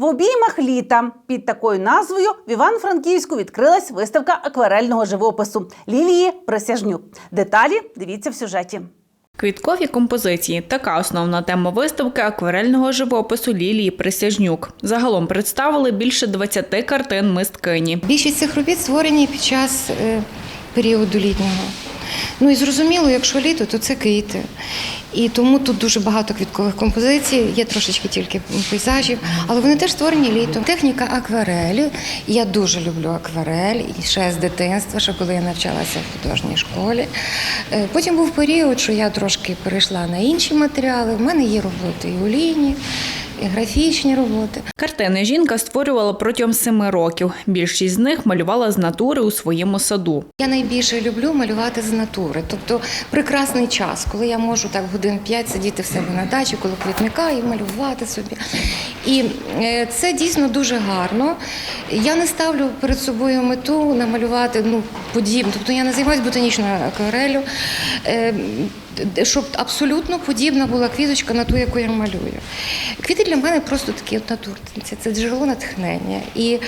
В обіймах літа під такою назвою в Івано-Франківську відкрилась виставка акварельного живопису Лілії Присяжнюк. Деталі дивіться в сюжеті. Квіткові композиції така основна тема виставки акварельного живопису Лілії Присяжнюк. Загалом представили більше 20 картин мисткині. Більшість цих робіт створені під час е, періоду літнього. Ну і зрозуміло, якщо літо, то це квіти. І тому тут дуже багато квіткових композицій, є трошечки тільки пейзажів, але вони теж створені літом. Техніка акварелі. Я дуже люблю акварель і ще з дитинства, ще коли я навчалася в художній школі. Е, Потім був період, що я трошки перейшла на інші матеріали. В мене є роботи і олійні, і графічні роботи. Картини жінка створювала протягом семи років. Більшість з них малювала з натури у своєму саду. Я найбільше люблю малювати з натури, тобто прекрасний час, коли я можу так годин 5 сидіти в себе на дачі, коло квітника і малювати собі. І е, це дійсно дуже гарно. Я не ставлю перед собою мету намалювати ну, подібно. Тобто я не займаюся ботанічною акварелью, е, щоб абсолютно подібна була квіточка на ту, яку я малюю. Квіти для мене просто такі от натурниці, це джерело натхнення. І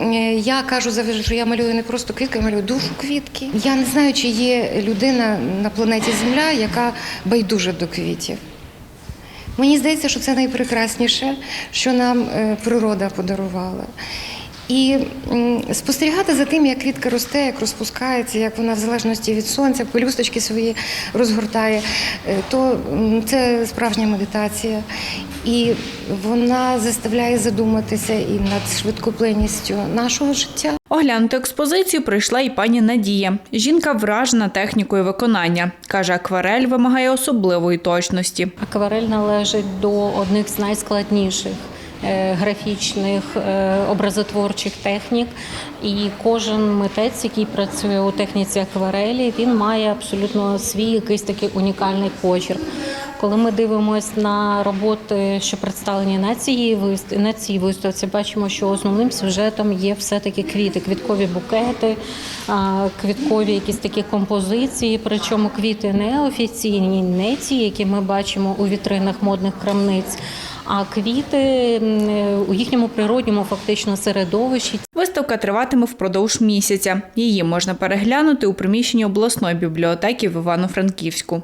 е, я кажу завжди, що я малюю не просто квітки, я малюю душу квітки. Я не знаю, чи є людина на планеті Земля, яка байдужа до квітів. Мені здається, що це найпрекрасніше, що нам е, природа подарувала. І спостерігати за тим, як квітка росте, як розпускається, як вона в залежності від сонця, пелюсточки свої розгортає, е, то це справжня медитація. І вона заставляє задуматися і над швидкоплинністю нашого життя. Оглянути експозицію прийшла і пані Надія. Жінка вражена технікою виконання. Каже, акварель вимагає особливої точності. Акварель належить до одних з найскладніших графічних е, образотворчих технік. І кожен митець, який працює у техніці акварелі, він має абсолютно свій якийсь такий унікальний почерк. Коли ми дивимося на роботи, що представлені на цій на цій виставці, бачимо, що основним сюжетом є все-таки квіти, квіткові букети, а, квіткові якісь такі композиції. Причому квіти не офіційні, не ті, які ми бачимо у вітринах модних крамниць. А квіти у їхньому природньому фактично середовищі Виставка триватиме впродовж місяця. Її можна переглянути у приміщенні обласної бібліотеки в Івано-Франківську.